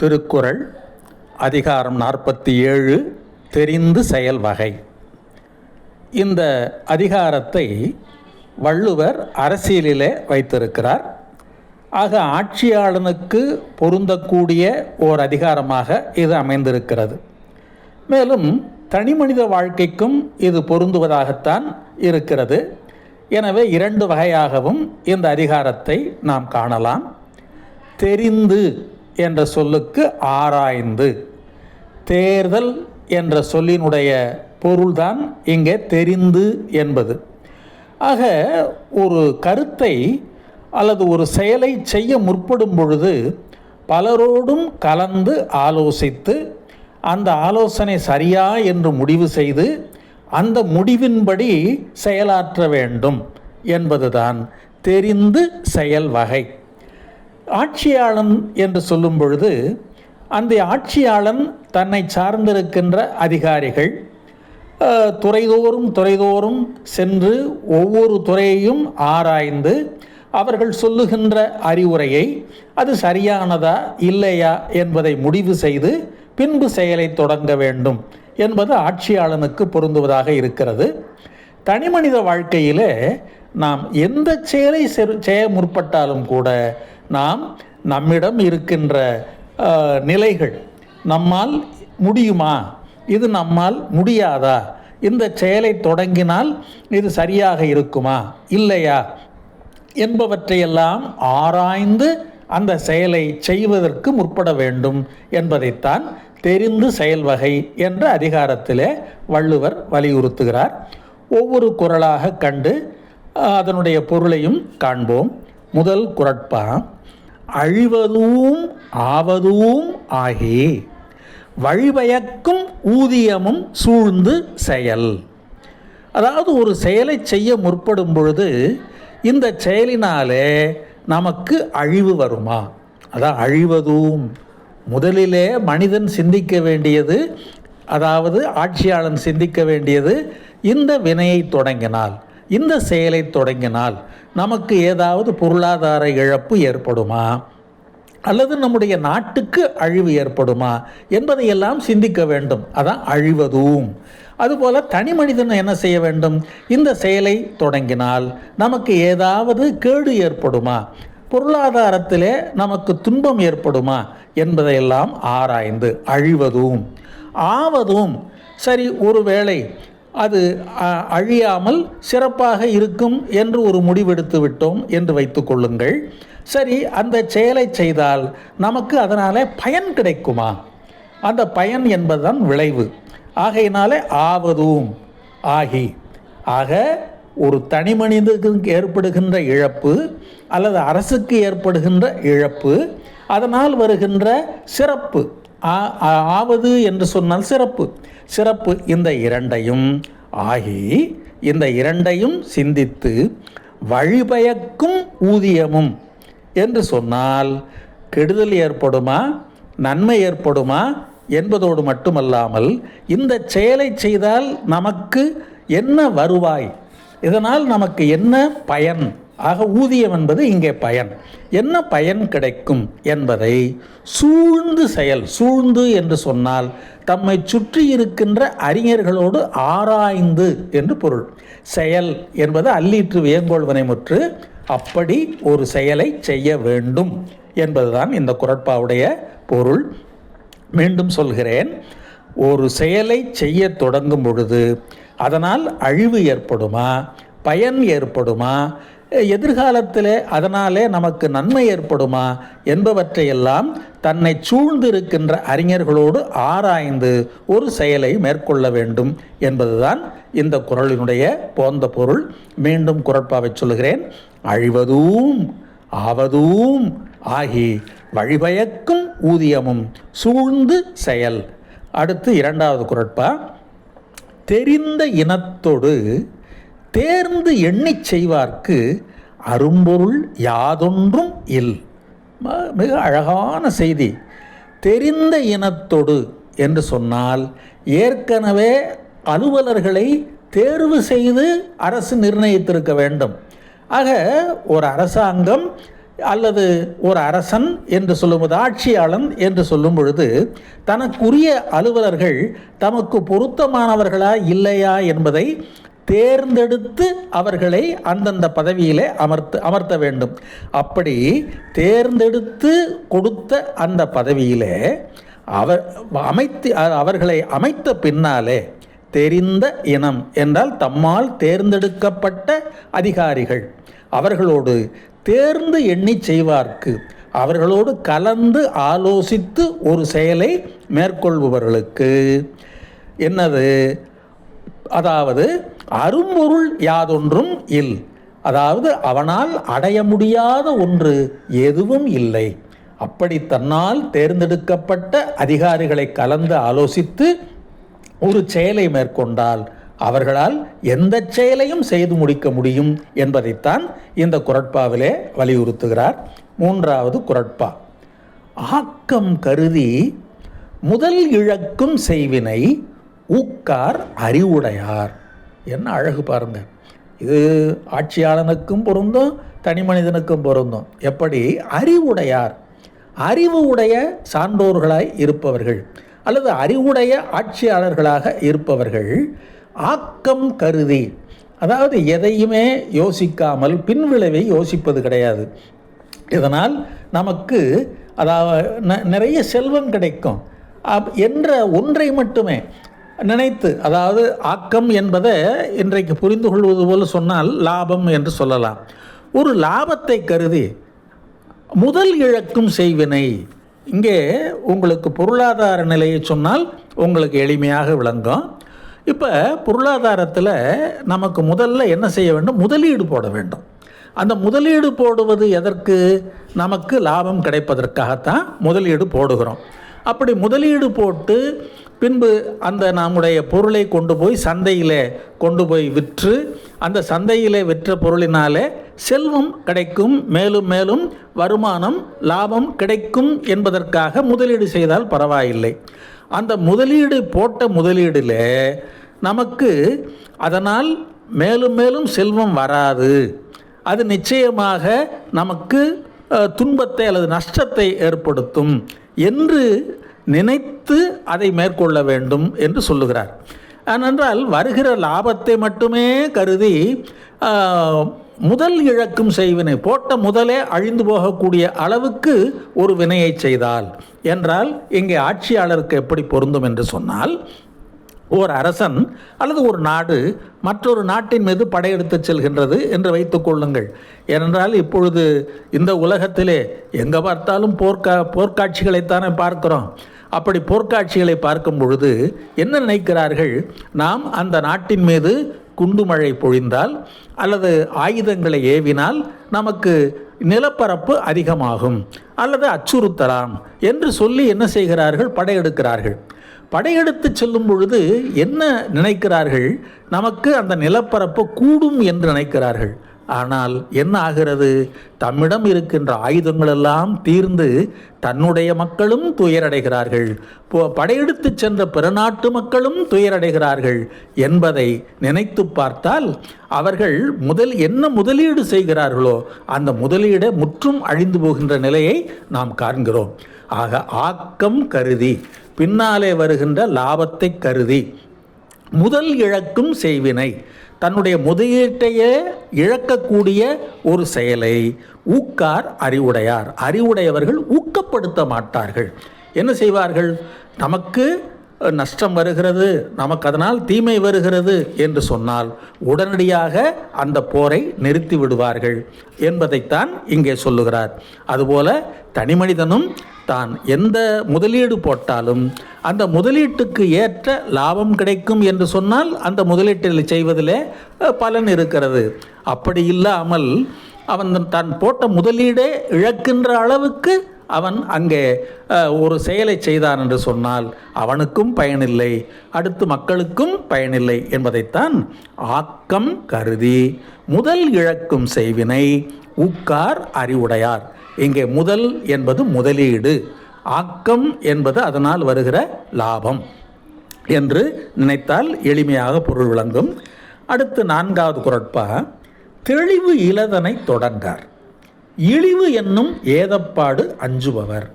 திருக்குறள் அதிகாரம் நாற்பத்தி ஏழு தெரிந்து செயல் வகை. இந்த அதிகாரத்தை வள்ளுவர் அரசியலிலே வைத்திருக்கிறார். ஆக ஆட்சியாளனுக்கு பொருந்தக்கூடிய ஓர் அதிகாரமாக இது அமைந்திருக்கிறது. மேலும் தனிமனித வாழ்க்கைக்கும் இது பொருந்துவதாகத்தான் இருக்கிறது. எனவே இரண்டு வகையாகவும் இந்த அதிகாரத்தை நாம் காணலாம். தெரிந்து என்ற சொல்லுக்கு ஆராய்ந்து தேர்தல் என்ற சொல்லினுடைய பொருள்தான் இங்கே தெரிந்து என்பது. ஆக ஒரு கருத்தை அல்லது ஒரு செயலை செய்ய முற்படும் பொழுது பலரோடும் கலந்து ஆலோசித்து அந்த ஆலோசனை சரியா என்று முடிவு செய்து அந்த முடிவின்படி செயலாற்ற வேண்டும் என்பதுதான் தெரிந்து செயல் வகை. ஆட்சியாளன் என்று சொல்லும் பொழுது அந்த ஆட்சியாளன் தன்னை சார்ந்திருக்கின்ற அதிகாரிகள் துறைதோறும் துறைதோறும் சென்று ஒவ்வொரு துறையையும் ஆராய்ந்து அவர்கள் சொல்லுகின்ற அறிவுரையை அது சரியானதா இல்லையா என்பதை முடிவு செய்து பின்பு செயலை தொடங்க வேண்டும் என்பது ஆட்சியாளனுக்கு பொருந்துவதாக இருக்கிறது. தனிமனித வாழ்க்கையிலே நாம் எந்த செயலை செய்ய முற்பட்டாலும் கூட நாம் நம்மிடம் இருக்கின்ற நிலைகள் நம்மால் முடியுமா? இது நம்மால் முடியாதா? இந்த செயலை தொடங்கினால் இது சரியாக இருக்குமா? இல்லையா? என்பவற்றையெல்லாம் ஆராய்ந்து அந்த செயலை செய்வதற்கு முற்பட வேண்டும் என்பதைத்தான் தெரிந்து செயல் வகை என்ற அதிகாரத்திலே வள்ளுவர் வலியுறுத்துகிறார். ஒவ்வொரு குரலாக கண்டு அதனுடைய பொருளையும் காண்போம். முதல் குரட்பா அழிவதும் ஆவதும் ஆகி. வழிபயக்கும் ஊதியமும் சூழ்ந்து செயல். அதாவது ஒரு செயலை செய்ய முற்படும் பொழுது இந்த செயலினாலே நமக்கு அழிவு வருமா? அதான் அழிவதும். முதலிலே மனிதன் சிந்திக்க வேண்டியது அதாவது ஆட்சியாளன் சிந்திக்க வேண்டியது இந்த வினையை தொடங்கினால். இந்த செயலை தொடங்கினால் நமக்கு ஏதாவது பொருளாதார இழப்பு ஏற்படுமா? அல்லது நம்முடைய நாட்டுக்கு அழிவு ஏற்படுமா? என்பதையெல்லாம் சிந்திக்க வேண்டும். அதான் அழிவதும். அதுபோல தனி மனிதன் என்ன செய்ய வேண்டும்? இந்த செயலை தொடங்கினால் நமக்கு ஏதாவது கேடு ஏற்படுமா? பொருளாதாரத்திலே நமக்கு துன்பம் ஏற்படுமா? என்பதையெல்லாம் ஆராய்ந்து அழிவதும். ஆவதும். சரி ஒருவேளை அது அ- அழியாமல் சிறப்பாக இருக்கும் என்று ஒரு முடிவெடுத்து விட்டோம் என்று வைத்துக்கொள்ளுங்கள் சரி அந்த செயலை செய்தால் நமக்கு அதனால் பயன் கிடைக்குமா? அந்த பயன் என்பதுதான் விளைவு. ஆகையினாலே ஆவதும். ஆகி ஆக ஒரு தனி மனிதனுக்கு ஏற்படுகின்ற இழப்பு அல்லது அரசுக்கு ஏற்படுகின்ற இழப்பு அதனால் வருகின்ற சிறப்பு. ஆவது என்று சொன்னால் சிறப்பு. சிறப்பு இந்த இரண்டையும் ஆகி இந்த இரண்டையும் சிந்தித்து வழிபயக்கும் ஊதியமும் என்று சொன்னால் கெடுதல் ஏற்படுமா? நன்மை ஏற்படுமா? என்பதோடு மட்டுமல்லாமல் இந்த செயலை செய்தால் நமக்கு என்ன வருவாய்? இதனால் நமக்கு என்ன பயன்? ஆக ஊதியம் என்பது இங்கே பயன். என்ன பயன் கிடைக்கும் என்பதை சூழ்ந்து செயல் சூழ்ந்து என்று சொன்னால் தம்மை சுற்றி இருக்கின்ற அறிஞர்களோடு ஆராய்ந்து என்று பொருள். செயல் என்பது அல்லீற்று வியங்கோள்வனை முற்று அப்படி ஒரு செயலை செய்ய வேண்டும் என்பதுதான் இந்த குரட்பாவுடைய பொருள். மீண்டும் சொல்கிறேன் ஒரு செயலை செய்ய தொடங்கும் பொழுது அதனால் அழிவு ஏற்படுமா பயன் ஏற்படுமா எதிர்காலத்தில் அதனாலே நமக்கு நன்மை ஏற்படுமா என்பவற்றையெல்லாம் தன்னை சூழ்ந்திருக்கின்ற அறிஞர்களோடு ஆராய்ந்து ஒரு செயலை மேற்கொள்ள வேண்டும் என்பதுதான் இந்த குறளினுடைய போந்த பொருள். மீண்டும் குரட்பாவை சொல்கிறேன் அழிவதும் ஆவதும் ஆகி வழிபயக்கும் ஊதியமும் சூழ்ந்து செயல். அடுத்து இரண்டாவது குரட்பா. தெரிந்த இனத்தொடு தேர்ந்து எண்ணிச் செய்வார்க்கு அரும்பொருள் யாதொன்றும் இல். ம- மிக அழகான செய்தி. தெரிந்த இனத்தொடு என்று சொன்னால் ஏற்கனவே அலுவலர்களை தேர்வு செய்து அரசு நிர்ணயித்திருக்க வேண்டும். ஆக ஒரு அரசாங்கம் அல்லது ஒரு அரசன் என்று சொல்லும்போது ஆட்சியாளன் என்று சொல்லும் பொழுது தனக்குரிய அலுவலர்கள் தமக்கு பொருத்தமானவர்களா இல்லையா என்பதை தேர்ந்தெடுத்து அவர்களை அந்தந்த பதவியிலே அமர்த்த அமர்த்த வேண்டும். அப்படி தேர்ந்தெடுத்து கொடுத்த அந்த பதவியிலே அவர் அமைத்து அவர்களை அமைத்த பின்னாலே தெரிந்த இனம் என்றால் தம்மால் தேர்ந்தெடுக்கப்பட்ட அதிகாரிகள். அவர்களோடு தேர்ந்து எண்ணி செய்வார்க்கு. அவர்களோடு கலந்து ஆலோசித்து ஒரு செயலை மேற்கொள்பவர்களுக்கு. என்னது? அதாவது அரும்பொருள் யாதொன்றும் இல். அதாவது அவனால் அடைய முடியாத ஒன்று எதுவும் இல்லை. அப்படி தன்னால் தேர்ந்தெடுக்கப்பட்ட அதிகாரிகளை கலந்து ஆலோசித்து ஒரு செயலை மேற்கொண்டால் அவர்களால் எந்த செயலையும் செய்து முடிக்க முடியும் என்பதைத்தான் இந்த குரட்பாவிலே வலியுறுத்துகிறார். மூன்றாவது குரட்பா. ஆக்கம் கருதி முதல் இழக்கும் செய்வினை ஊக்கார் அறிவுடையார். என்ன அழகு பாருங்க. இது ஆட்சியாளனுக்கும் பொருந்தும் தனி மனிதனுக்கும் பொருந்தும். எப்படி? அறிவுடையார். அறிவு உடைய சான்றோர்களாய் இருப்பவர்கள் அல்லது அறிவுடைய ஆட்சியாளர்களாக இருப்பவர்கள் ஆக்கம் கருதி அதாவது எதையுமே யோசிக்காமல் பின்விளைவை யோசிப்பது கிடையாது. இதனால் நமக்கு அதாவது ந- நிறைய செல்வம் கிடைக்கும். அப்- என்ற ஒன்றை மட்டுமே நினைத்து அதாவது ஆக்கம் என்பதை இன்றைக்கு புரிந்து கொள்வது போல சொன்னால் லாபம் என்று சொல்லலாம். ஒரு லாபத்தை கருதி முதல் இழக்கும் செய்வினை. இங்கே உங்களுக்கு பொருளாதார நிலையை சொன்னால் உங்களுக்கு எளிமையாக விளங்கும். இப்போ பொருளாதாரத்தில் நமக்கு முதல்ல என்ன செய்ய வேண்டும்? முதலீடு போட வேண்டும். அந்த முதலீடு போடுவது எதற்கு? நமக்கு லாபம் கிடைப்பதற்காகத்தான் முதலீடு போடுகிறோம். அப்படி முதலீடு போட்டு பின்பு அந்த நம்முடைய பொருளை கொண்டு போய் சந்தையில் கொண்டு போய் விற்று அந்த சந்தையில் விற்ற பொருளினாலே செல்வம் கிடைக்கும் மேலும் மேலும் வருமானம் லாபம் கிடைக்கும் என்பதற்காக முதலீடு செய்தால் பரவாயில்லை. அந்த முதலீடு போட்ட முதலீடில் நமக்கு அதனால் மேலும் மேலும் செல்வம் வராது. அது நிச்சயமாக நமக்கு துன்பத்தை அல்லது நஷ்டத்தை ஏற்படுத்தும். என்று நினைத்து அதை மேற்கொள்ள வேண்டும் என்று சொல்லுகிறார். ஏனென்றால் வருகிற லாபத்தை மட்டுமே கருதி முதல் இழக்கும் செய்வினை போட்ட முதலே அழிந்து போகக்கூடிய அளவுக்கு ஒரு வினையை செய்தால் என்றால் இங்கே ஆட்சியாளருக்கு எப்படி பொருந்தும் என்று சொன்னால் ஓர் அரசன் அல்லது ஒரு நாடு மற்றொரு நாட்டின் மீது படையெடுத்து செல்கின்றது என்று வைத்துக் கொள்ளுங்கள். ஏனென்றால் இப்பொழுது இந்த உலகத்திலே எங்கே பார்த்தாலும் போர்க்கா போர்க்காட்சிகளைத்தானே பார்க்கிறோம். அப்படி போர்க்காட்சிகளை பார்க்கும் பொழுது என்ன நினைக்கிறார்கள்? நாம் அந்த நாட்டின் மீது குண்டுமழை பொழிந்தால் அல்லது ஆயுதங்களை ஏவினால் நமக்கு நிலப்பரப்பு அதிகமாகும் அல்லது அச்சுறுத்தலாம் என்று சொல்லி என்ன செய்கிறார்கள்? படையெடுக்கிறார்கள். படையெடுத்து செல்லும் பொழுது என்ன நினைக்கிறார்கள்? நமக்கு அந்த நிலப்பரப்பு கூடும் என்று நினைக்கிறார்கள். ஆனால் என்ன ஆகிறது? தம்மிடம் இருக்கின்ற ஆயுதங்கள் எல்லாம் தீர்ந்து தன்னுடைய மக்களும் துயரடைகிறார்கள். போ- படையெடுத்து சென்ற பிறநாட்டு மக்களும் துயரடைகிறார்கள் என்பதை நினைத்து பார்த்தால் அவர்கள் முதல் என்ன முதலீடு செய்கிறார்களோ அந்த முதலீடை முற்றும் அழிந்து போகின்ற நிலையை நாம் காண்கிறோம். ஆக ஆக்கம் கருதி பின்னாலே வருகின்ற லாபத்தை கருதி முதல் இழக்கும் செய்வினை தன்னுடைய முதலீட்டையே இழக்கக்கூடிய ஒரு செயலை ஊக்கார் அறிவுடையார். அறிவுடையவர்கள் ஊக்கப்படுத்த மாட்டார்கள். என்ன செய்வார்கள்? நமக்கு நஷ்டம் வருகிறது நமக்கு அதனால் தீமை வருகிறது என்று சொன்னால் உடனடியாக அந்த போரை நிறுத்தி விடுவார்கள் என்பதைத்தான் இங்கே சொல்லுகிறார். அதுபோல தனிமனிதனும் தான் எந்த முதலீடு போட்டாலும் அந்த முதலீட்டுக்கு ஏற்ற லாபம் கிடைக்கும் என்று சொன்னால் அந்த முதலீட்டில் செய்வதிலே பலன் இருக்கிறது. அப்படி இல்லாமல் அவன் தான் போட்ட முதலீடே இழக்கின்ற அளவுக்கு அவன் அங்கே ஒரு செயலை செய்தான் என்று சொன்னால் அவனுக்கும் பயனில்லை அடுத்து மக்களுக்கும் பயனில்லை என்பதைத்தான் ஆக்கம் கருதி முதல் இழக்கும் செய்வினை ஊக்கார் அறிவுடையார். இங்கே முதல் என்பது முதலீடு ஆக்கம் என்பது அதனால் வருகிற லாபம் என்று நினைத்தால் எளிமையாக பொருள் விளங்கும். அடுத்து நான்காவது குரட்பா தெளிவு இலதனை தொடர்ந்தார். இழிவு என்னும் ஏதப்பாடு அஞ்சுபவர்.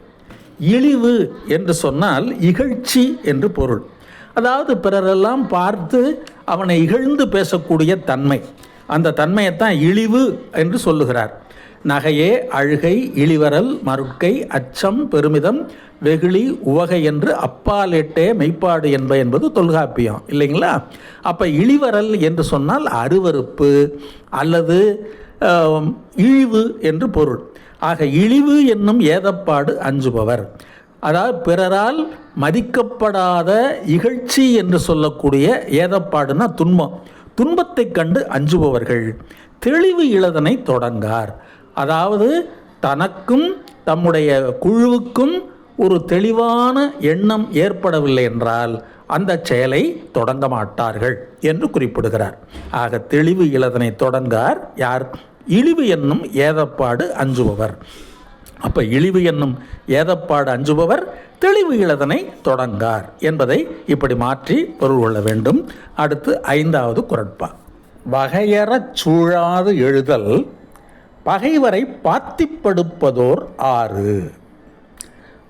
இழிவு என்று சொன்னால் இகழ்ச்சி என்று பொருள். அதாவது பிறரெல்லாம் பார்த்து அவனை இகழ்ந்து பேசக்கூடிய தன்மை. அந்த தன்மையைத்தான் இழிவு என்று சொல்லுகிறார். நகையே அழுகை இழிவரல் மருட்கை அச்சம் பெருமிதம் வெகுளி உவகை என்று அப்பாலேட்டே மெய்ப்பாடு என்ப என்பது தொல்காப்பியம். இல்லைங்களா? அப்போ இழிவரல் என்று சொன்னால் அருவருப்பு அல்லது இழிவு என்று பொருள். ஆக இழிவு என்னும் ஏதப்பாடு அஞ்சுபவர். அதாவது பிறரால் மதிக்கப்படாத இகழ்ச்சி என்று சொல்லக்கூடிய ஏதப்பாடுனா துன்பம். துன்பத்தைக் கண்டு அஞ்சுபவர்கள். தெளிவு இளதனை தொடங்கார் அதாவது தனக்கும் தம்முடைய குழுவுக்கும் ஒரு தெளிவான எண்ணம் ஏற்படவில்லை என்றால் அந்த செயலை தொடங்க மாட்டார்கள் என்று குறிப்பிடுகிறார். ஆக தெளிவு இளதனை தொடங்கார் யார்? இழிவு என்னும் ஏதப்பாடு அஞ்சுபவர். அப்போ இழிவு என்னும் ஏதப்பாடு அஞ்சுபவர் தெளிவு இளதனை தொடங்கார் என்பதை இப்படி மாற்றி பொருள் கொள்ள வேண்டும். அடுத்து ஐந்தாவது குரட்பா. வகையறச் சூழாது எழுதல் பகைவரை பாத்திப்படுப்பதோர் ஆறு.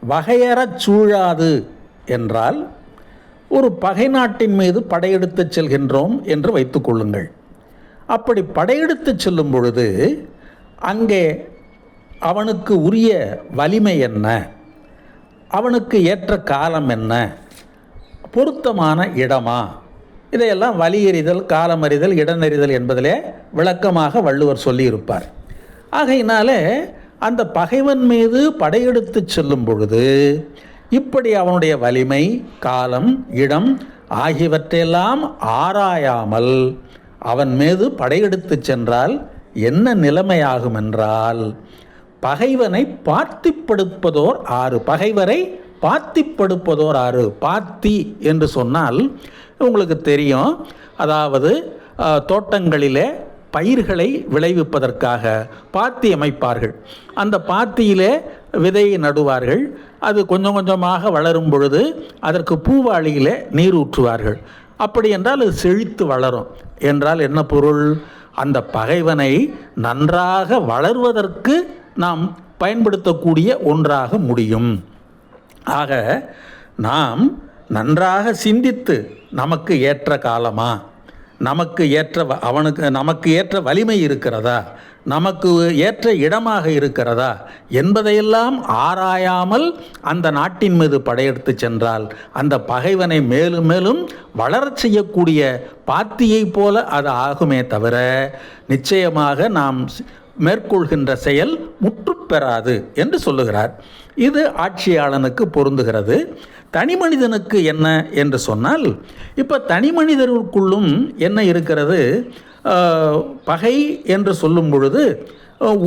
வகையறச் சூழாது என்றால் ஒரு பகை நாட்டின் மீது படையெடுத்துச் செல்கின்றோம் என்று வைத்துக்கொள்ளுங்கள் அப்படி படையெடுத்துச் செல்லும் பொழுது அங்கே அவனுக்கு உரிய வலிமை என்ன? அவனுக்கு ஏற்ற காலம் என்ன? பொருத்தமான இடமா? இதையெல்லாம் வலியறிதல் காலமறிதல் இடநறிதல் என்பதிலே விளக்கமாக வள்ளுவர் சொல்லியிருப்பார். ஆகையினாலே அந்த பகைவன் மீது படையெடுத்து செல்லும் பொழுது இப்படி அவனுடைய வலிமை காலம் இடம் ஆகியவற்றையெல்லாம் ஆராயாமல் அவன் மீது படையெடுத்து சென்றால் என்ன நிலைமையாகும் என்றால் பகைவனை பார்த்திப்படுப்பதோர் ஆறு பகைவரை பார்த்திப்படுப்பதோர் ஆறு பாத்தி என்று சொன்னால் உங்களுக்கு தெரியும். அதாவது தோட்டங்களிலே பயிர்களை விளைவிப்பதற்காக பாத்தி அமைப்பார்கள் அந்த பாத்தியிலே விதையை நடுவார்கள். அது கொஞ்சம் கொஞ்சமாக வளரும் பொழுது அதற்கு பூவாளியிலே நீர் ஊற்றுவார்கள். அப்படி என்றால் அது செழித்து வளரும். என்றால் என்ன பொருள்? அந்த பகைவனை நன்றாக வளர்வதற்கு நாம் பயன்படுத்தக்கூடிய ஒன்றாக முடியும். ஆக நாம் நன்றாக சிந்தித்து நமக்கு ஏற்ற காலமா? நமக்கு ஏற்ற அவனுக்கு நமக்கு ஏற்ற வலிமை இருக்கிறதா? நமக்கு ஏற்ற இடமாக இருக்கிறதா? என்பதையெல்லாம் ஆராயாமல் அந்த நாட்டின் மீது படையெடுத்து சென்றால் அந்த பகைவனை மேலும் மேலும் வளரச் செய்யக்கூடிய பாத்தியைப் போல அது ஆகுமே தவிர நிச்சயமாக நாம் மேற்கொள்கின்ற செயல் முற்றுப்பெறாது என்று சொல்லுகிறார். இது ஆட்சியாளனுக்கு பொருந்துகிறது. தனி மனிதனுக்கு என்ன என்று சொன்னால் இப்போ தனி மனிதருக்குள்ளும் என்ன இருக்கிறது? பகை என்று சொல்லும் பொழுது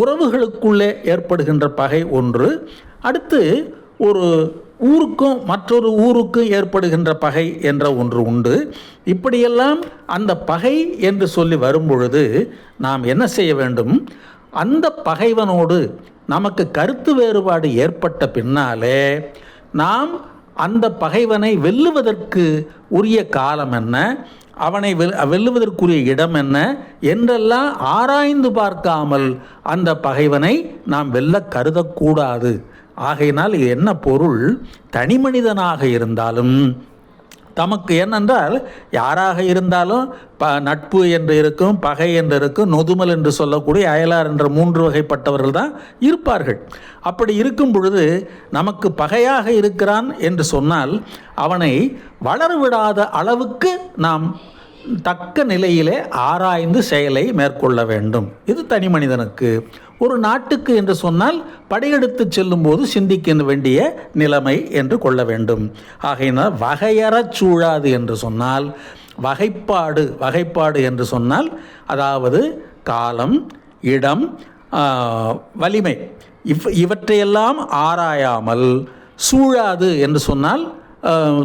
உறவுகளுக்குள்ளே ஏற்படுகின்ற பகை ஒன்று. அடுத்து ஒரு ஊருக்கும் மற்றொரு ஊருக்கும் ஏற்படுகின்ற பகை என்ற ஒன்று உண்டு. இப்படியெல்லாம் அந்த பகை என்று சொல்லி வரும்பொழுது நாம் என்ன செய்ய வேண்டும்? அந்த பகைவனோடு நமக்கு கருத்து வேறுபாடு ஏற்பட்ட பின்னாலே நாம் அந்த பகைவனை வெல்லுவதற்கு உரிய காலம் என்ன? அவனை வெல் வெல்லுவதற்குரிய இடம் என்ன? என்றெல்லாம் ஆராய்ந்து பார்க்காமல் அந்த பகைவனை நாம் வெல்ல கருதக்கூடாது. ஆகையினால் இது என்ன பொருள்? தனி மனிதனாக இருந்தாலும் தமக்கு என்னென்றால் யாராக இருந்தாலும் ப நட்பு என்று இருக்கும் பகை என்று இருக்கும் நொதுமல் என்று சொல்லக்கூடிய அயலார் என்ற மூன்று வகைப்பட்டவர்கள் தான் இருப்பார்கள். அப்படி இருக்கும் பொழுது நமக்கு பகையாக இருக்கிறான் என்று சொன்னால் அவனை வளரவிடாத அளவுக்கு நாம் தக்க நிலையிலே ஆராய்ந்து செயலை மேற்கொள்ள வேண்டும். இது தனி மனிதனுக்கு. ஒரு நாட்டுக்கு என்று சொன்னால் படையெடுத்து செல்லும்போது சிந்திக்க வேண்டிய நிலைமை என்று கொள்ள வேண்டும். ஆகையினால் வகையறச் சூழாது என்று சொன்னால் வகைப்பாடு வகைப்பாடு என்று சொன்னால் அதாவது காலம் இடம் வலிமை இவ் இவற்றையெல்லாம் ஆராயாமல் சூழாது என்று சொன்னால்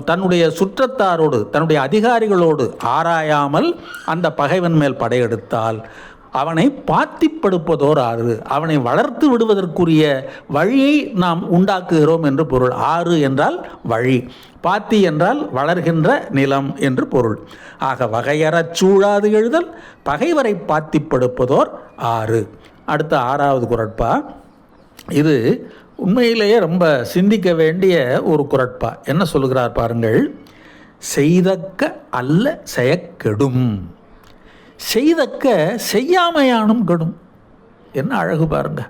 தன்னுடைய சுற்றத்தாரோடு தன்னுடைய அதிகாரிகளோடு ஆராயாமல் அந்த பகைவன் மேல் படையெடுத்தால் அவனை பாத்திப்படுப்பதோர் ஆறு. அவனை வளர்த்து விடுவதற்குரிய வழியை நாம் உண்டாக்குகிறோம் என்று பொருள். ஆறு என்றால் வழி. பாத்தி என்றால் வளர்கின்ற நிலம் என்று பொருள். ஆக வகையறச் சூழாது எழுதல் பகைவரை பாத்திப்படுப்பதோர் ஆறு. அடுத்த ஆறாவது குரட்பா. இது உண்மையிலேயே ரொம்ப சிந்திக்க வேண்டிய ஒரு குரட்பா. என்ன சொல்லுகிறார் பாருங்கள். செய்தக்க அல்ல செயக்கெடும் செய்தக்க செய்யாமையானும் கெடும். என்ன அழகு பாருங்க.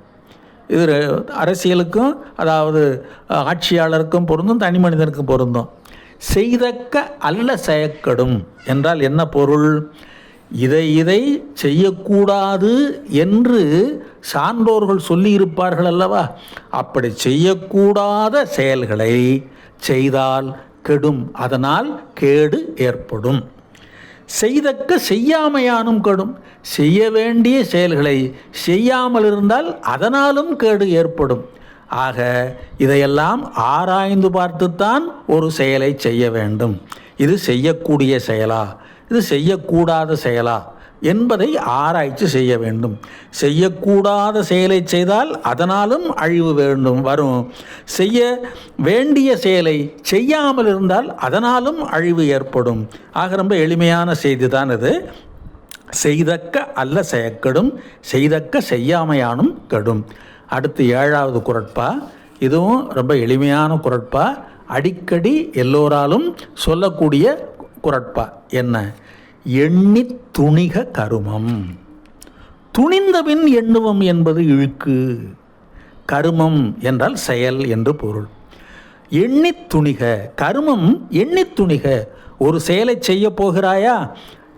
இது அரசியலுக்கும் அதாவது ஆட்சியாளருக்கும் பொருந்தும் தனி மனிதனுக்கும் பொருந்தும். செய்தக்க அல்ல செயக்கெடும் என்றால் என்ன பொருள்? இதை இதை செய்யக்கூடாது என்று சான்றோர்கள் சொல்லியிருப்பார்கள் அல்லவா? அப்படி செய்யக்கூடாத செயல்களை செய்தால் கெடும். அதனால் கேடு ஏற்படும். செய்தக்க செய்யாமையானும் கெடும். செய்ய வேண்டிய செயல்களை செய்யாமல் இருந்தால் அதனாலும் கேடு ஏற்படும். ஆக இதையெல்லாம் ஆராய்ந்து பார்த்துத்தான் ஒரு செயலை செய்ய வேண்டும். இது செய்யக்கூடிய செயலா? இது செய்யக்கூடாத செயலா? என்பதை ஆராய்ச்சி செய்ய வேண்டும். செய்யக்கூடாத செயலை செய்தால் அதனாலும் அழிவு வேண்டும் வரும். செய்ய வேண்டிய செயலை செய்யாமல் இருந்தால் அதனாலும் அழிவு ஏற்படும். ஆக ரொம்ப எளிமையான செய்தி தான் இது. செய்தக்க அல்ல செயக்கெடும் செய்தக்க செய்யாமையானும் கெடும். அடுத்து ஏழாவது குரட்பா. இதுவும் ரொம்ப எளிமையான குரட்பா. அடிக்கடி எல்லோராலும் சொல்லக்கூடிய குரட்பா. என்ன? எண்ணி துணிக கருமம். துணிந்தபின் எண்ணுவம் என்பது இழுக்கு. கருமம் என்றால் செயல் என்று பொருள். எண்ணித் துணிக. கருமம் எண்ணித் துணிக. ஒரு செயலை செய்ய போகிறாயா?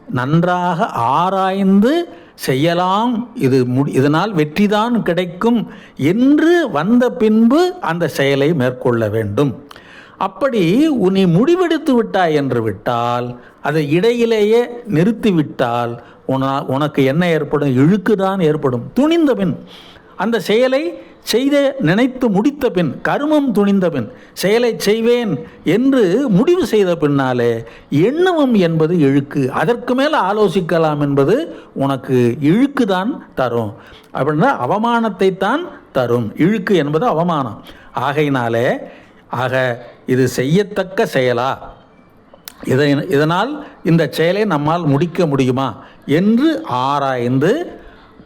நன்றாக ஆராய்ந்து செய்யலாம். இது முடி இதனால் வெற்றிதான் கிடைக்கும் என்று வந்த பின்பு அந்த செயலை மேற்கொள்ள வேண்டும். அப்படி நீ முடிவெடுத்து விட்டாய் என்று விட்டால் அதை இடையிலேயே நிறுத்திவிட்டால் உன உனக்கு என்ன ஏற்படும்? இழுக்கு தான் ஏற்படும். துணிந்த பின் அந்த செயலை செய்த நினைத்து முடித்த பின் கருமம் துணிந்த பின் செயலை செய்வேன் என்று முடிவு செய்த பின்னாலே எண்ணமும் என்பது இழுக்கு. அதற்கு மேலே ஆலோசிக்கலாம் என்பது உனக்கு இழுக்கு தான் தரும். அப்படின்னா அவமானத்தை தான் தரும். இழுக்கு என்பது அவமானம். ஆகையினாலே ஆக இது செய்யத்தக்க செயலா? இதை இதனால் இந்த செயலை நம்மால் முடிக்க முடியுமா என்று ஆராய்ந்து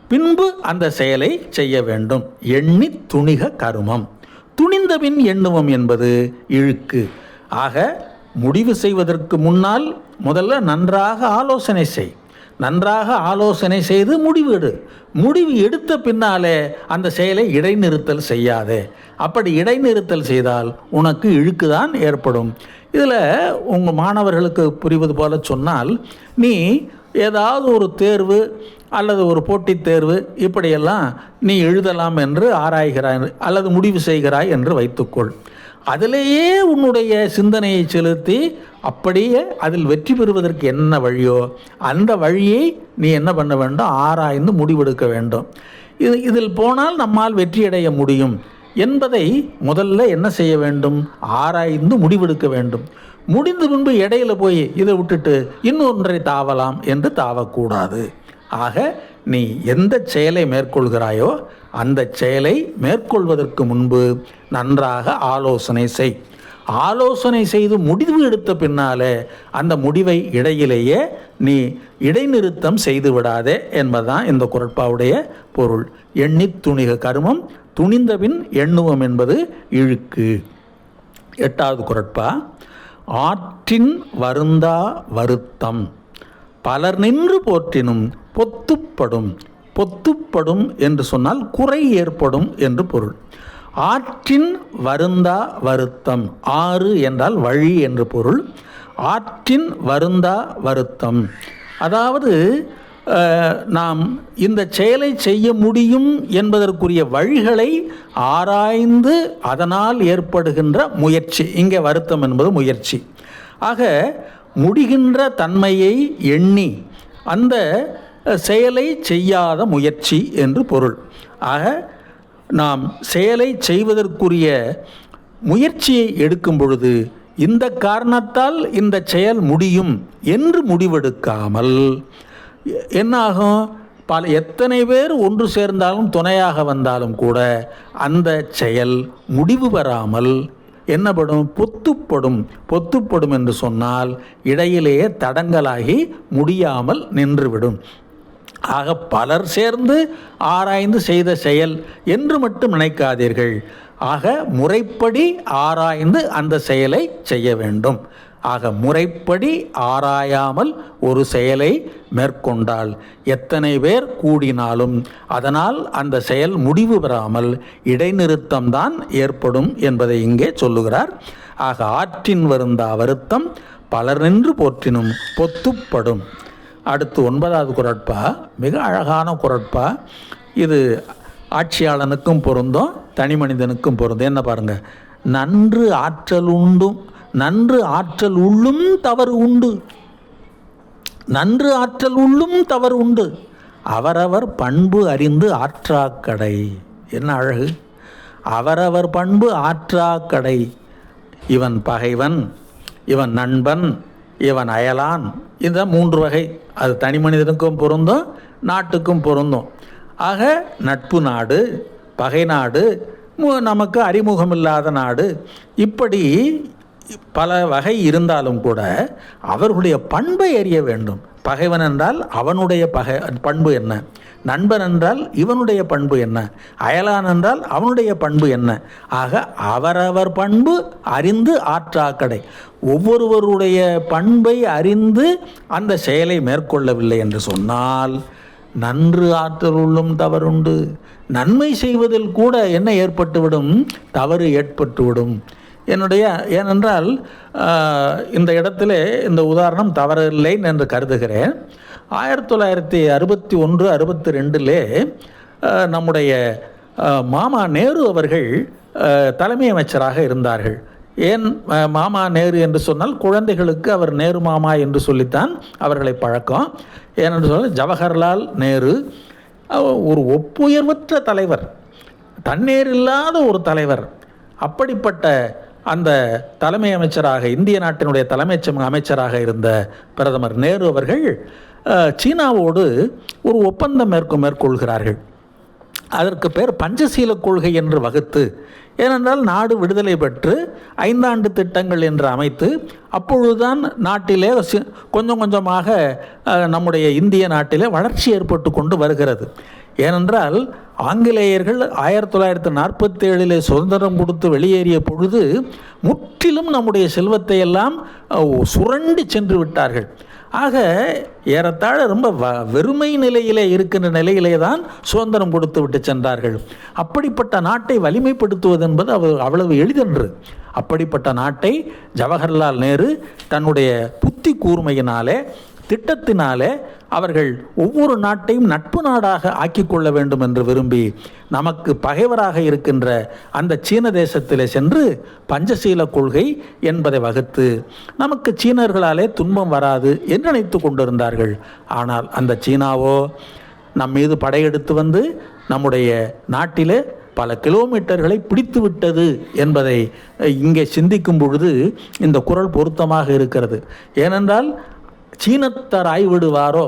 பின்பு அந்த செயலை செய்ய வேண்டும். எண்ணி துணிக கருமம். துணிந்தபின் எண்ணுவம் என்பது இழுக்கு. ஆக முடிவு செய்வதற்கு முன்னால் முதல்ல நன்றாக ஆலோசனை செய். நன்றாக ஆலோசனை செய்து முடிவு எடு. முடிவு எடுத்த பின்னாலே அந்த செயலை இடைநிறுத்தல் செய்யாதே. அப்படி இடைநிறுத்தல் செய்தால் உனக்கு இழுக்குதான் ஏற்படும். இதில் உங்கள் மாணவர்களுக்கு புரிவது போல சொன்னால் நீ ஏதாவது ஒரு தேர்வு அல்லது ஒரு போட்டித் தேர்வு இப்படியெல்லாம் நீ எழுதலாம் என்று ஆராய்கிறாய் அல்லது முடிவு செய்கிறாய் என்று வைத்துக்கொள். அதிலேயே உன்னுடைய சிந்தனையை செலுத்தி அப்படியே அதில் வெற்றி பெறுவதற்கு என்ன வழியோ அந்த வழியை நீ என்ன பண்ண வேண்டும்? ஆராய்ந்து முடிவெடுக்க வேண்டும். இது இதில் போனால் நம்மால் வெற்றியடைய முடியும். என்பதை முதல்ல என்ன செய்ய வேண்டும்? ஆராய்ந்து முடிவெடுக்க வேண்டும். முடிந்த பின்பு இடையில போய் இதை விட்டுட்டு இன்னொன்றை தாவலாம் என்று தாவக்கூடாது. ஆக நீ எந்த செயலை மேற்கொள்கிறாயோ அந்த செயலை மேற்கொள்வதற்கு முன்பு நன்றாக ஆலோசனை செய். ஆலோசனை செய்து முடிவு எடுத்த பின்னாலே அந்த முடிவை இடையிலேயே நீ இடைநிறுத்தம் செய்து விடாதே என்பதுதான் இந்த குரட்பாவுடைய பொருள். எண்ணி துணிக கருமம் துணிந்தபின் எண்ணுவம் என்பது இழுக்கு. எட்டாவது குரட்பா ஆற்றின் வருந்தா வருத்தம். பலர் நின்று போற்றினும் பொத்துப்படும். பொத்துப்படும் என்று சொன்னால் குறை ஏற்படும் என்று பொருள். ஆற்றின் வருந்தா வருத்தம் ஆறு என்றால் வழி என்று பொருள். ஆற்றின் வருந்தா வருத்தம். அதாவது நாம் இந்த செயலை செய்ய முடியும் என்பதற்குரிய வழிகளை ஆராய்ந்து அதனால் ஏற்படுகின்ற முயற்சி. இங்கே வருத்தம் என்பது முயற்சி. ஆக முடிகின்ற தன்மையை எண்ணி அந்த செயலை செய்யாத முயற்சி என்று பொருள். ஆக நாம் செயலை செய்வதற்குரிய முயற்சியை எடுக்கும் பொழுது இந்த காரணத்தால் இந்த செயல் முடியும் என்று முடிவெடுக்காமல் என்னாகும்? பல எத்தனை பேர் ஒன்று சேர்ந்தாலும் துணையாக வந்தாலும் கூட அந்த செயல் முடிவு பெறாமல் என்னப்படும் பொத்துப்படும். பொத்துப்படும் என்று சொன்னால் இடையிலேயே தடங்கலாகி முடியாமல் நின்றுவிடும். ஆக பலர் சேர்ந்து ஆராய்ந்து செய்த செயல் என்று மட்டும் நினைக்காதீர்கள். ஆக முறைப்படி ஆராய்ந்து அந்த செயலை செய்ய வேண்டும். ஆக முறைப்படி ஆராயாமல் ஒரு செயலை மேற்கொண்டால் எத்தனை பேர் கூடினாலும் அதனால் அந்த செயல் முடிவு பெறாமல் இடைநிறுத்தம்தான் ஏற்படும் என்பதை இங்கே சொல்லுகிறார். ஆக ஆற்றின் வருந்தா வருத்தம் பலர் நின்று போற்றினும் பொத்துப்படும். அடுத்து ஒன்பதாவது குரட்பா மிக அழகான குரட்பா இது ஆட்சியாளனுக்கும் பொருந்தும் தனி மனிதனுக்கும் பொருந்தும். என்ன பாருங்கள் நன்று ஆற்றல் உண்டும் நன்று ஆற்றல் உள்ளும் தவறு உண்டு. நன்று ஆற்றல் உள்ளும் தவறு உண்டு. அவரவர் பண்பு அறிந்து ஆற்றாக்கடை. என்ன அழகு அவரவர் பண்பு ஆற்றாக்கடை. இவன் பகைவன் இவன் நண்பன் இவன் அயலான். இந்த மூன்று வகை. அது தனி மனிதனுக்கும் பொருந்தும் நாட்டுக்கும் பொருந்தும். ஆக நட்பு நாடு பகை நாடு நமக்கு அறிமுகம் இல்லாத நாடு இப்படி பல வகை இருந்தாலும் கூட அவர்களுடைய பண்பை அறிய வேண்டும். பகைவன் என்றால் அவனுடைய பகை பண்பு என்ன? நண்பன் என்றால் இவனுடைய பண்பு என்ன? அயலான் என்றால் அவனுடைய பண்பு என்ன? ஆக அவரவர் பண்பு அறிந்து ஆற்றாக்கடை. ஒவ்வொருவருடைய பண்பை அறிந்து அந்த செயலை மேற்கொள்ளவில்லை என்று சொன்னால் நன்று ஆற்றல் உள்ளும் தவறுண்டு. நன்மை செய்வதில் கூட என்ன ஏற்பட்டுவிடும்? தவறு ஏற்பட்டுவிடும். என்னுடைய ஏனென்றால் இந்த இடத்திலே இந்த உதாரணம் தவறில்லை என்று கருதுகிறேன். ஆயிரத்தி தொள்ளாயிரத்தி அறுபத்தி ஒன்று அறுபத்தி ரெண்டிலே நம்முடைய மாமா நேரு அவர்கள் தலைமை அமைச்சராக இருந்தார்கள். ஏன் மாமா நேரு என்று சொன்னால் குழந்தைகளுக்கு அவர் நேரு மாமா என்று சொல்லித்தான் அவர்களை பழக்கம். ஏனென்று சொன்னால் ஜவஹர்லால் நேரு ஒரு ஒப்புயர்வற்ற தலைவர். தண்ணீர் இல்லாத ஒரு தலைவர். அப்படிப்பட்ட அந்த தலைமை அமைச்சராக இந்திய நாட்டினுடைய தலைமை அமைச்சராக இருந்த பிரதமர் நேரு அவர்கள் சீனாவோடு ஒரு ஒப்பந்தம் மேற்கொ மேற்கொள்கிறார்கள். அதற்கு பேர் பஞ்சசீல கொள்கை என்று வகுத்து ஏனென்றால் நாடு விடுதலை பெற்று ஐந்தாண்டு திட்டங்கள் என்று அமைத்து அப்பொழுதுதான் நாட்டிலே சி- கொஞ்சம் கொஞ்சமாக நம்முடைய இந்திய நாட்டிலே வளர்ச்சி ஏற்பட்டு கொண்டு வருகிறது. ஏனென்றால் ஆங்கிலேயர்கள் ஆயிரத்தி தொள்ளாயிரத்தி நாற்பத்தி ஏழிலே சுதந்திரம் கொடுத்து வெளியேறிய பொழுது முற்றிலும் நம்முடைய செல்வத்தை எல்லாம் சுரண்டி சென்று விட்டார்கள். ஆக ஏறத்தாழ ரொம்ப வ வெறுமை நிலையிலே இருக்கின்ற நிலையிலே தான் சுதந்திரம் கொடுத்து விட்டு சென்றார்கள். அப்படிப்பட்ட நாட்டை வலிமைப்படுத்துவது என்பது அவ அவ்வளவு எளிதன்று. அப்படிப்பட்ட நாட்டை ஜவஹர்லால் நேரு தன்னுடைய புத்தி கூர்மையினாலே திட்டத்தினாலே அவர்கள் ஒவ்வொரு நாட்டையும் நட்பு நாடாக ஆக்கிக் கொள்ள வேண்டும் என்று விரும்பி நமக்கு பகைவராக இருக்கின்ற அந்த சீன தேசத்திலே சென்று பஞ்சசீல கொள்கை என்பதை வகுத்து நமக்கு சீனர்களாலே துன்பம் வராது என்று நினைத்து கொண்டிருந்தார்கள். ஆனால் அந்த சீனாவோ நம் மீது படையெடுத்து வந்து நம்முடைய நாட்டிலே பல கிலோமீட்டர்களை பிடித்து விட்டது என்பதை இங்கே சிந்திக்கும் பொழுது இந்த குரல் பொருத்தமாக இருக்கிறது. ஏனென்றால் சீனத்தார் ஆய்விடுவாரோ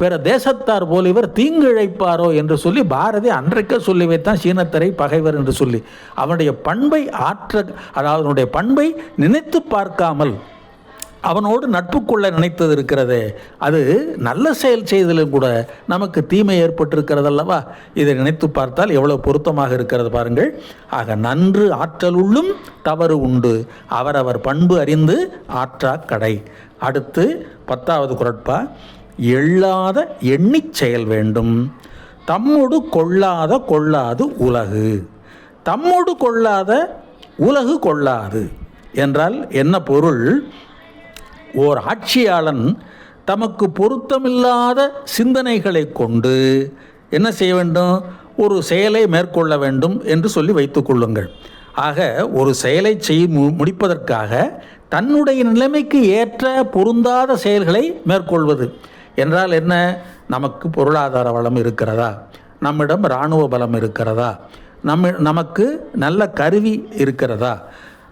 பிற தேசத்தார் போல் இவர் தீங்கிழைப்பாரோ என்று சொல்லி பாரதி அன்றைக்கே சொல்லி வைத்தான் சீனத்தரை பகைவர் என்று சொல்லி. அவனுடைய பண்பை ஆற்ற அதாவது அவனுடைய பண்பை நினைத்து பார்க்காமல் அவனோடு நட்பு கொள்ள நினைத்தது இருக்கிறதே. அது நல்ல செயல் செய்ததிலும் கூட நமக்கு தீமை ஏற்பட்டிருக்கிறது அல்லவா? இதை நினைத்து பார்த்தால் எவ்வளோ பொருத்தமாக இருக்கிறது பாருங்கள். ஆக நன்று ஆற்றல் உள்ளும் தவறு உண்டு. அவரவர் பண்பு அறிந்து ஆற்றா கடை. அடுத்து பத்தாவது குரட்பா எள்ளாத எண்ணிச் செயல் வேண்டும். தம்மோடு கொள்ளாத கொள்ளாது உலகு. தம்மோடு கொள்ளாத உலகு கொள்ளாது. என்றால் என்ன பொருள்? ஓர் ஆட்சியாளன் தமக்கு பொருத்தமில்லாத சிந்தனைகளை கொண்டு என்ன செய்ய வேண்டும்? ஒரு செயலை மேற்கொள்ள வேண்டும் என்று சொல்லி வைத்துக்கொள்ளுங்கள் ஆக ஒரு செயலை செய் மு- முடிப்பதற்காக தன்னுடைய நிலைமைக்கு ஏற்ற பொருந்தாத செயல்களை மேற்கொள்வது. என்றால் என்ன? நமக்கு பொருளாதார வளம் இருக்கிறதா? நம்மிடம் இராணுவ பலம் இருக்கிறதா? நம்ம நமக்கு நல்ல கருவி இருக்கிறதா?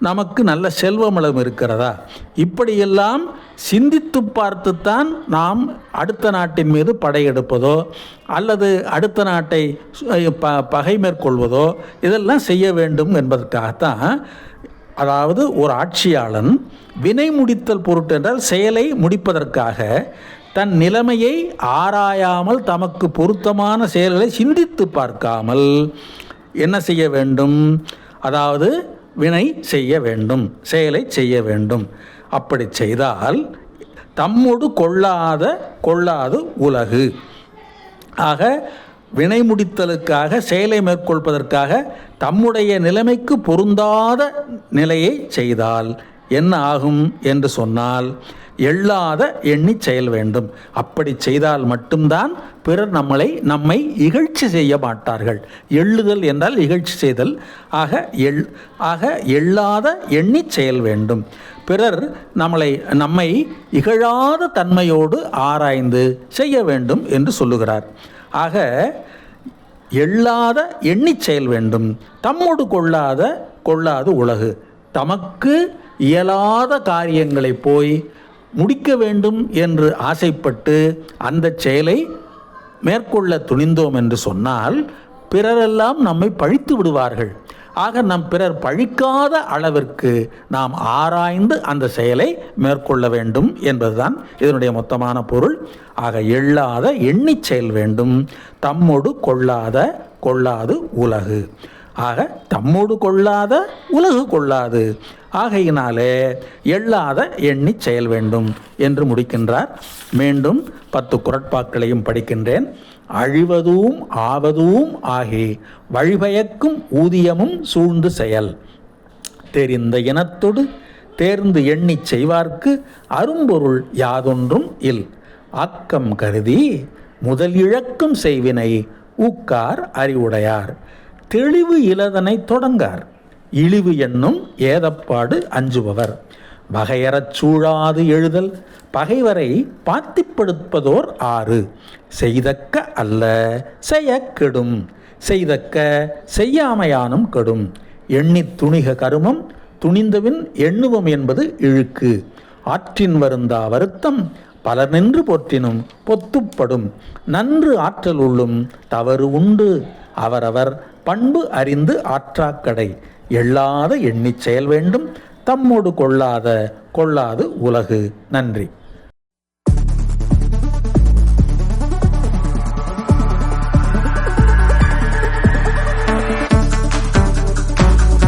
நமக்கு நல்ல செல்வமளம் இருக்கிறதா? இப்படியெல்லாம் சிந்தித்து பார்த்துத்தான் நாம் அடுத்த நாட்டின் மீது படையெடுப்பதோ அல்லது அடுத்த நாட்டை ப பகை மேற்கொள்வதோ இதெல்லாம் செய்ய வேண்டும் என்பதற்காகத்தான் அதாவது ஒரு ஆட்சியாளன் வினை முடித்தல் பொருட்டு என்றால் செயலை முடிப்பதற்காக தன் நிலைமையை ஆராயாமல் தமக்கு பொருத்தமான செயல்களை சிந்தித்து பார்க்காமல் என்ன செய்ய வேண்டும்? அதாவது வினை செய்ய வேண்டும் செயலை செய்ய வேண்டும். அப்படி செய்தால் தம்மோடு கொள்ளாத கொள்ளாது உலகு. ஆக வினை முடித்தலுக்காக செயலை மேற்கொள்வதற்காக தம்முடைய நிலைமைக்கு பொருந்தாத நிலையை செய்தால் என்ன ஆகும் என்று சொன்னால் எள்ளாத எண்ணி செயல் வேண்டும். அப்படி செய்தால் மட்டும்தான் பிறர் நம்மளை நம்மை இகழ்ச்சி செய்ய மாட்டார்கள். எள்ளுதல் என்றால் இகழ்ச்சி செய்தல். ஆக எள் ஆக எள்ளாத எண்ணி செயல் வேண்டும். பிறர் நம்மளை நம்மை இகழாத தன்மையோடு ஆராய்ந்து செய்ய வேண்டும் என்று சொல்லுகிறார். ஆக எள்ளாத எண்ணிச் செயல் வேண்டும். தம்மோடு கொள்ளாத கொள்ளாது உலகு. தமக்கு இயலாத காரியங்களை போய் முடிக்க வேண்டும் என்று ஆசைப்பட்டு அந்த செயலை மேற்கொள்ள துணிந்தோம் என்று சொன்னால் பிறரெல்லாம் நம்மை பழித்து விடுவார்கள். ஆக நம் பிறர் பழிக்காத அளவிற்கு நாம் ஆராய்ந்து அந்த செயலை மேற்கொள்ள வேண்டும் என்பதுதான் இதனுடைய மொத்தமான பொருள். ஆக எள்ளாத எண்ணிச் செயல் வேண்டும். தம்மோடு கொள்ளாத கொள்ளாது உலகு. ஆக தம்மோடு கொள்ளாத உலகு கொள்ளாது. ஆகையினாலே எள்ளாத எண்ணிச் செயல் வேண்டும் என்று முடிக்கின்றார். மீண்டும் பத்து குரட்பாக்களையும் படிக்கின்றேன். அழிவதும் ஆவதும் ஆகி. வழிபயக்கும் ஊதியமும் சூழ்ந்து செயல். தெரிந்த இனத்தொடு தேர்ந்து எண்ணிச் செய்வார்க்கு அரும்பொருள் யாதொன்றும் இல். ஆக்கம் கருதி முதல் இழக்கும் செய்வினை ஊக்கார் அறிவுடையார். தெளிவு இலதனை தொடங்கார். இழிவு என்னும் ஏதப்பாடு அஞ்சுபவர். வகையறச் சூழாது எழுதல் பகைவரை பாத்திப்படுப்பதோர் ஆறு. செய்தக்க அல்ல செய்ய கெடும். செய்தக்க செய்யாமையானும் கெடும். எண்ணித் துணிக கருமம் துணிந்தவின் எண்ணுவம் என்பது இழுக்கு. ஆற்றின் வருந்தா வருத்தம் பலர் நின்று போற்றினும் பொத்துப்படும். நன்று ஆற்றல் உள்ளும் தவறு உண்டு. அவரவர் பண்பு அறிந்து ஆற்றாக்கடை. எள்ளாத எண்ணிச் செயல் வேண்டும் தம்மோடு கொள்ளாத கொள்ளாது உலகு. நன்றி.